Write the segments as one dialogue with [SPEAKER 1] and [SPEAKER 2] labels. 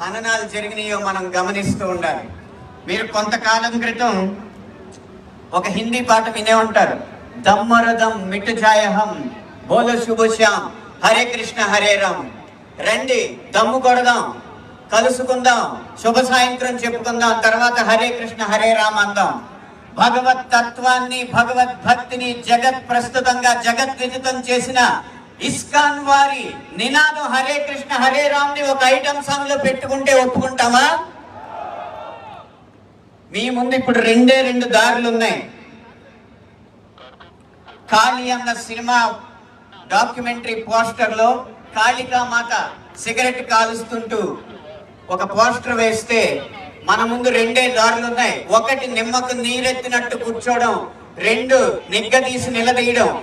[SPEAKER 1] హననాలు జరిగినాయో మనం గమనిస్తూ ఉండాలి. మీరు కొంతకాలం క్రితం ఒక హిందీ పాట వినే ఉంటారు. దమ్మరదం మిట్టు జాయహం బోల శుభశ్యాం హరే కృష్ణ హరే రామ్. రండి దమ్ము కొడదాం కలుసుకుందాం శుభ సాయంత్రం చెప్పుకుందాం తర్వాత హరే కృష్ణ హరే రామ్ అందాం. భగవత్ తత్వాన్ని భగవద్భక్తిని జగత్ ప్రస్తుతంగా జగత్ విదితం చేసిన ఇస్కాన్ వారి నినాదం హరే కృష్ణ హరే రామ్ని ఒక ఐటమ్ సాంగ్లో పెట్టుకుంటే ఒప్పుకుంటామా? మీ ముందు ఇప్పుడు రెండే రెండు దారులు ఉన్నాయి. కాళీ అన్న సినిమా డాక్యుమెంటరీ పోస్టర్లో కాళికా మాత సిగరెట్ కాలుస్తుంటూ ఒక పోస్టర్ వేస్తే మన ముందు రెండే దారులు ఉన్నాయి. ఒకటి నిమ్మకు నీరెత్తినట్టు కూర్చోవడం రెండు నిగ్గదీసి నిలదీయడం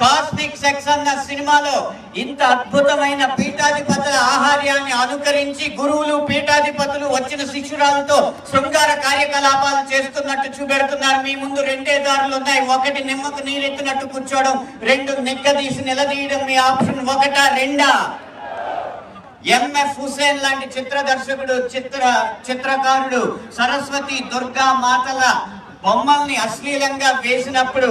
[SPEAKER 1] కాస్మిక్ సెక్స్ అన్న సినిమాలో ఇంత అద్భుతమైన పీఠాధిపతుల ఆహార్యాన్ని అనుకరించి గురువులు పీఠాధిపతులు వచ్చిన శిష్యురాలతో శృంగార కార్యకలాపాలు చేస్తున్నట్టు చూపెడుతున్నారు. మీ ముందు రెండే దారులు ఉన్నాయి. ఒకటి నిమ్మకు నీరెత్తినట్టు కూర్చోవడం రెండు నిక్కదీసి నిలదీయడం మీ ఆప్షన్ ఒకటా రెండా? ఎంఎఫ్ హుసేన్ లాంటి చిత్ర దర్శకుడు చిత్ర చిత్రకారుడు సరస్వతి దుర్గా మాతల బొమ్మల్ని అశ్లీలంగా వేసినప్పుడు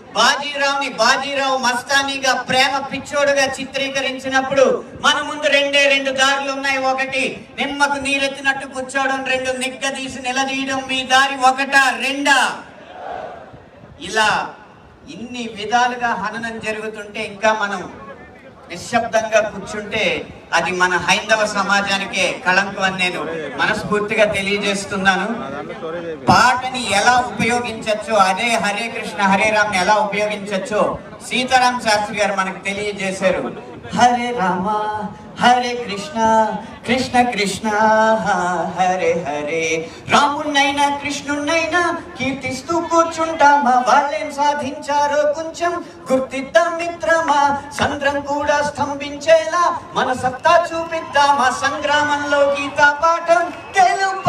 [SPEAKER 1] బాజీరావుని బాజీరావు మస్తానీగా ప్రేమ పిచ్చోడుగా చిత్రీకరించినప్పుడు మన ముందు రెండే రెండు దారులు ఉన్నాయి. ఒకటి నిమ్మకు నీరెత్తినట్టు కూర్చోవడం. రెండు నిగ్గదీసి నిలదీయడం. మీ దారి ఒకట? రెండా? ఇలా ఇన్ని విధాలుగా హననం జరుగుతుంటే ఇంకా మనం నిశ్శబ్దంగా కూర్చుంటే అది మన హైందవ సమాజానికే కళంకం అని నేను మనస్ఫూర్తిగా తెలియజేస్తున్నాను. పాటని ఎలా ఉపయోగించచ్చో అదే హరే కృష్ణ హరే రామ్ ఎలా ఉపయోగించచ్చో సీతారాం శాస్త్రి గారు మనకు తెలియజేశారు. హరే రామ హరే కృష్ణ కృష్ణ కృష్ణ హరే హరే. రాముణ్ణైనా కృష్ణుణ్ణైనా కీర్తిస్తూ కూర్చుంటామా? వాళ్ళేం సాధించారో కొంచెం గుర్తిద్దాం మిత్రమా? చంద్రం కూడా స్తంభించేలా మన సత్తా చూపిద్దామా? సంగ్రామంలో గీతా పాఠం తెలుగు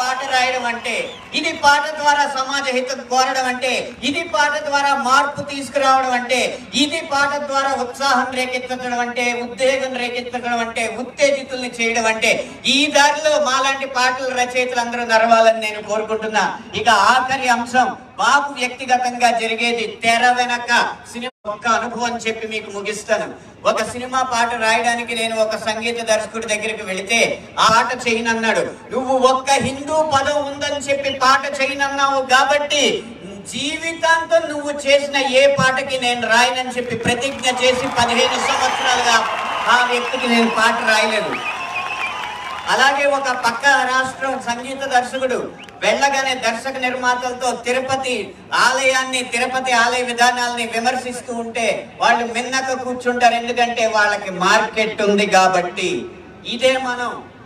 [SPEAKER 1] పాట రాయడం అంటే ఇది పాట ద్వారా సమాజ హితం కోరడం అంటే ఇది పాట ద్వారా మార్పు తీసుకురావడం అంటే ఇది పాట ద్వారా ఉత్సాహం రేకెత్తడం అంటే ఉద్వేగం రేకెత్తడం అంటే ఉత్తేజితుల్ని చేయడం అంటే ఈ దారిలో మాలాంటి పాటల రచయితలు అందరూ నడవాలని నేను కోరుకుంటున్నా. ఇక ఆఖరి అంశం బాబు వ్యక్తిగతంగా జరిగేది తెర వెనక. సినిమా ఒక్క అనుభవం చెప్పి మీకు ముగిస్తాను. ఒక సినిమా పాట రాయడానికి నేను ఒక సంగీత దర్శకుడి దగ్గరికి వెళితే ఆ పాట చేయనన్నాడు. నువ్వు ఒక్క హిందూ పదం ఉందని చెప్పి పాట చేయనన్నావు కాబట్టి జీవితాంతం నువ్వు చేసిన ఏ పాటకి నేను రాయనని చెప్పి ప్రతిజ్ఞ చేసి పదిహేను సంవత్సరాలుగా ఆ వ్యక్తికి నేను పాట రాయలేదు. అలాగే ఒక పక్క రాష్ట్రం సంగీత దర్శకుడు వెళ్ళగానే దర్శక నిర్మాతలతో తిరుపతి ఆలయాన్ని తిరుపతి ఆలయ విధానాల్ని విమర్శిస్తూ ఉంటే వాళ్ళు మిన్నక కూర్చుంటారు. ఎందుకంటే వాళ్ళకి మార్కెట్ ఉంది కాబట్టి. ఇదే మనం